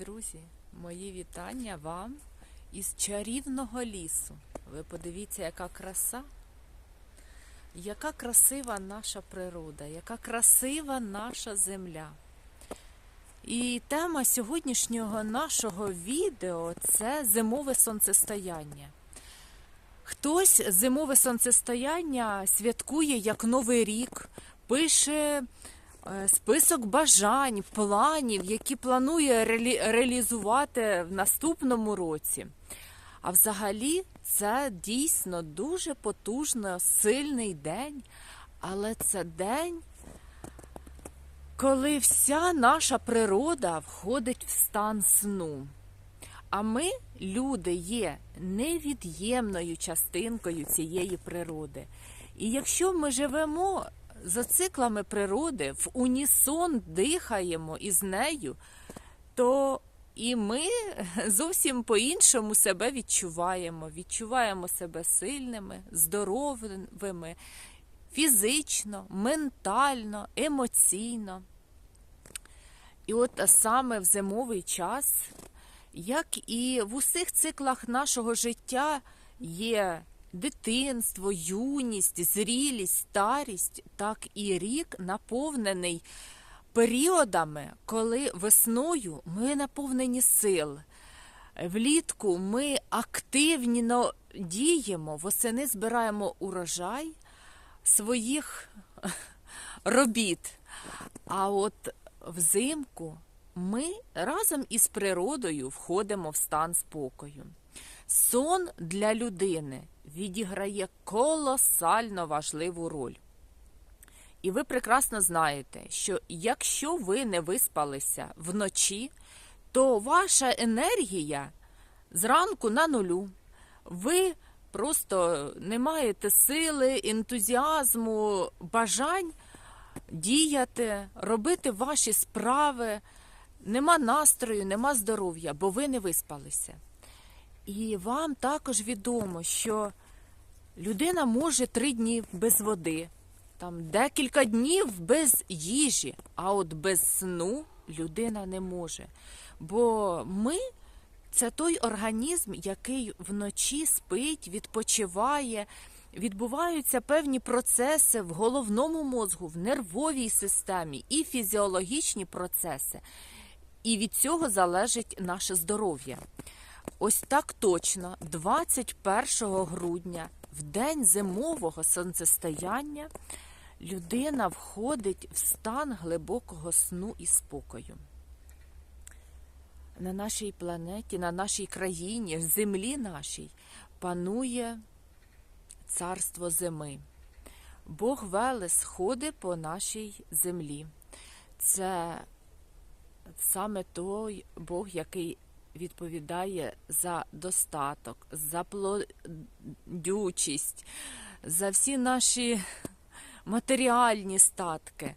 Друзі, мої вітання вам із чарівного лісу. Ви подивіться, яка краса, яка красива наша природа, яка красива наша земля. І тема сьогоднішнього нашого відео це зимове сонцестояння. Хтось зимове сонцестояння святкує як Новий рік, пише список бажань, планів, які планує реалі- реалізувати в наступному році. А взагалі це дійсно дуже потужно, сильний день, але це день, коли вся наша природа входить в стан сну. А ми, люди, є невід'ємною частинкою цієї природи. І якщо ми живемо за циклами природи, в унісон дихаємо із нею, то і ми зовсім по-іншому себе відчуваємо. Відчуваємо себе сильними, здоровими, фізично, ментально, емоційно. І от саме в зимовий час як і в усіх циклах нашого життя є дитинство, юність, зрілість, старість, так і рік наповнений періодами, коли весною ми наповнені сил. Влітку ми активно діємо, восени збираємо урожай своїх робіт. А от взимку ми разом із природою входимо в стан спокою. Сон для людини відіграє колосально важливу роль. І ви прекрасно знаєте, що якщо ви не виспалися вночі, то ваша енергія зранку на нулю. Ви просто не маєте сили, ентузіазму, бажань діяти, робити ваші справи. Нема настрою, нема здоров'я, бо ви не виспалися. І вам також відомо, що людина може три дні без води, там декілька днів без їжі, а от без сну людина не може. Бо ми це той організм, який вночі спить, відпочиває. Відбуваються певні процеси в головному мозку, в нервовій системі і фізіологічні процеси. І від цього залежить наше здоров'я. Ось так точно, 21 грудня, в день зимового сонцестояння, людина входить в стан глибокого сну і спокою. На нашій планеті, на нашій країні, в землі нашій панує царство зими. Бог Велес ходить по нашій землі. Це саме той Бог, який відповідає за достаток, за плодючість, за всі наші матеріальні статки.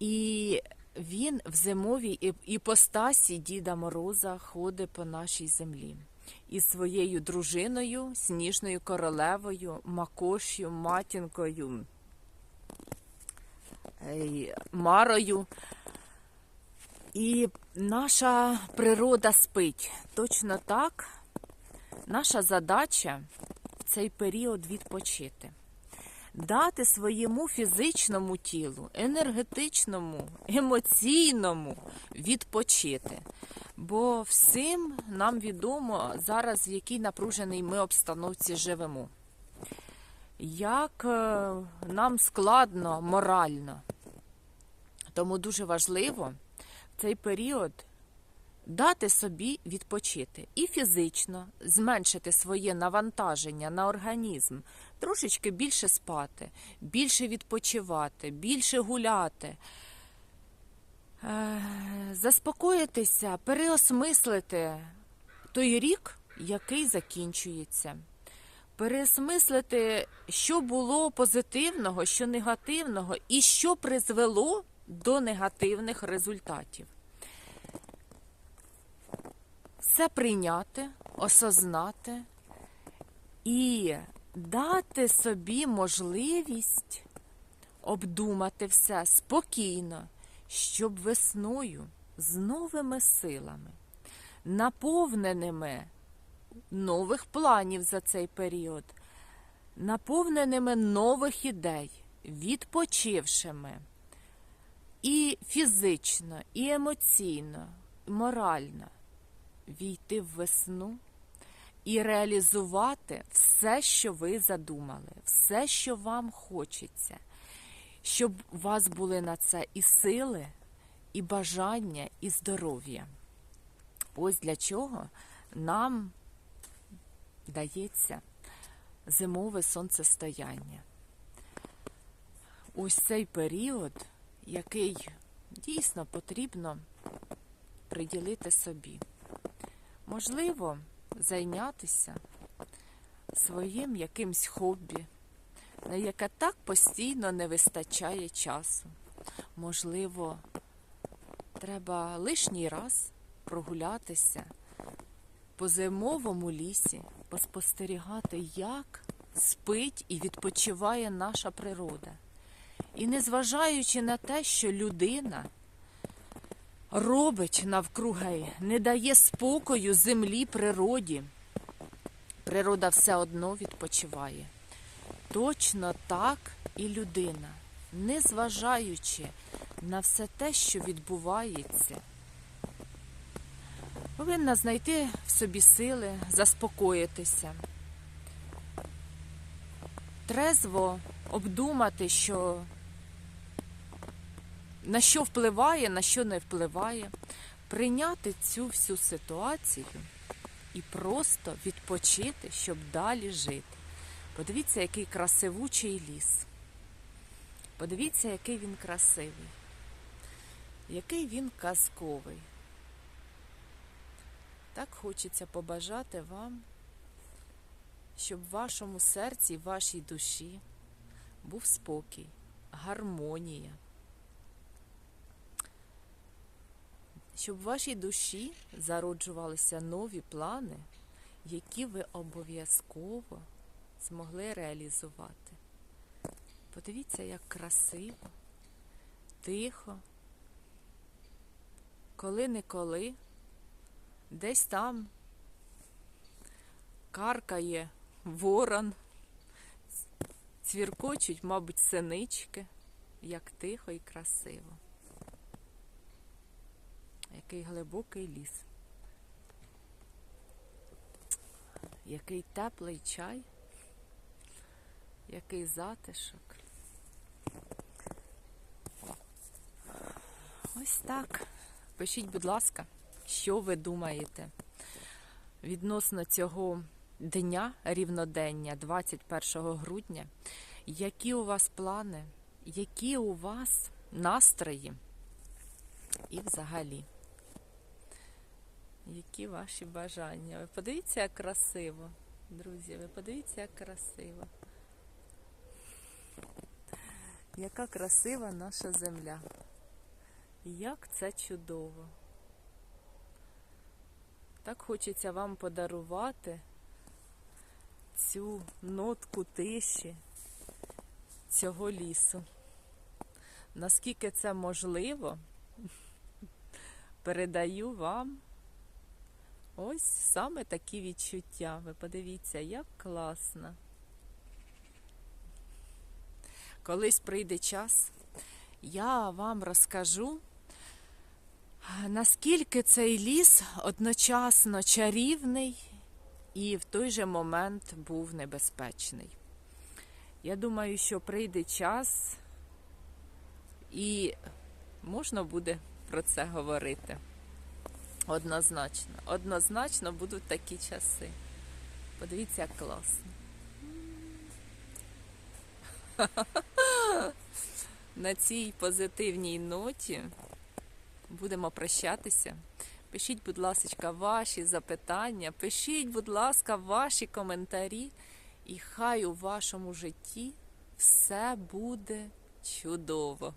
І він в зимовій іпостасі Діда Мороза ходить по нашій землі. Із своєю дружиною, сніжною королевою, Макошю, матінкою, Марою. І наша природа спить. Точно так, наша задача в цей період відпочити. Дати своєму фізичному тілу, енергетичному, емоційному відпочити. Бо всім нам відомо зараз, в якій напруженій ми обстановці живемо. Як е, нам складно морально. Тому дуже важливо цей період дати собі відпочити і фізично зменшити своє навантаження на організм, трошечки більше спати, більше відпочивати, більше гуляти, Е, заспокоїтися, переосмислити той рік, який закінчується. Переосмислити, що було позитивного, що негативного, і що призвело до негативних результатів. Все прийняти, осознати і дати собі можливість обдумати все спокійно, щоб весною з новими силами, наповненими нових планів за цей період, наповненими нових ідей, відпочившими і фізично, і емоційно, і морально війти в весну і реалізувати все, що ви задумали, все, що вам хочеться, щоб у вас були на це і сили, і бажання, і здоров'я. Ось для чого нам дається зимове сонцестояння. Ось цей період, який дійсно потрібно приділити собі. Можливо, зайнятися своїм якимсь хобі, на яке так постійно не вистачає часу. Можливо, треба лишній раз прогулятися по зимовому лісі, поспостерігати, як спить і відпочиває наша природа. І незважаючи на те, що людина робить навкруги, не дає спокою землі, природі, природа все одно відпочиває. Точно так і людина, незважаючи на все те, що відбувається, повинна знайти в собі сили, заспокоїтися, трезво обдумати, що на що впливає, на що не впливає, прийняти цю всю ситуацію і просто відпочити, щоб далі жити. Подивіться, який красивучий ліс. Подивіться, який він красивий, який він казковий. Так хочеться побажати вам, щоб в вашому серці, в вашій душі був спокій, гармонія. Щоб в вашій душі зароджувалися нові плани, які ви обов'язково змогли реалізувати. Подивіться, як красиво, тихо, коли-неколи, десь там каркає ворон, цвіркочуть, мабуть, синички, як тихо і красиво. Який глибокий ліс. Який теплий чай, який затишок. Ось так. Пишіть, будь ласка, що ви думаєте відносно цього дня рівнодення, 21 грудня. Які у вас плани, які у вас настрої і взагалі? Які ваші бажання? Ви подивіться, як красиво, друзі, ви подивіться, як красиво. Яка красива наша земля. Як це чудово. Так хочеться вам подарувати цю нотку тиші цього лісу. Наскільки це можливо, передаю вам ось саме такі відчуття. Ви подивіться, як класно. Колись прийде час, я вам розкажу, наскільки цей ліс одночасно чарівний і в той же момент був небезпечний. Я думаю, що прийде час і можна буде про це говорити. Однозначно. Однозначно будуть такі часи. Подивіться, як класно. На цій позитивній ноті будемо прощатися. Пишіть, будь ласка, ваші запитання, пишіть, будь ласка, ваші коментарі, і хай у вашому житті все буде чудово.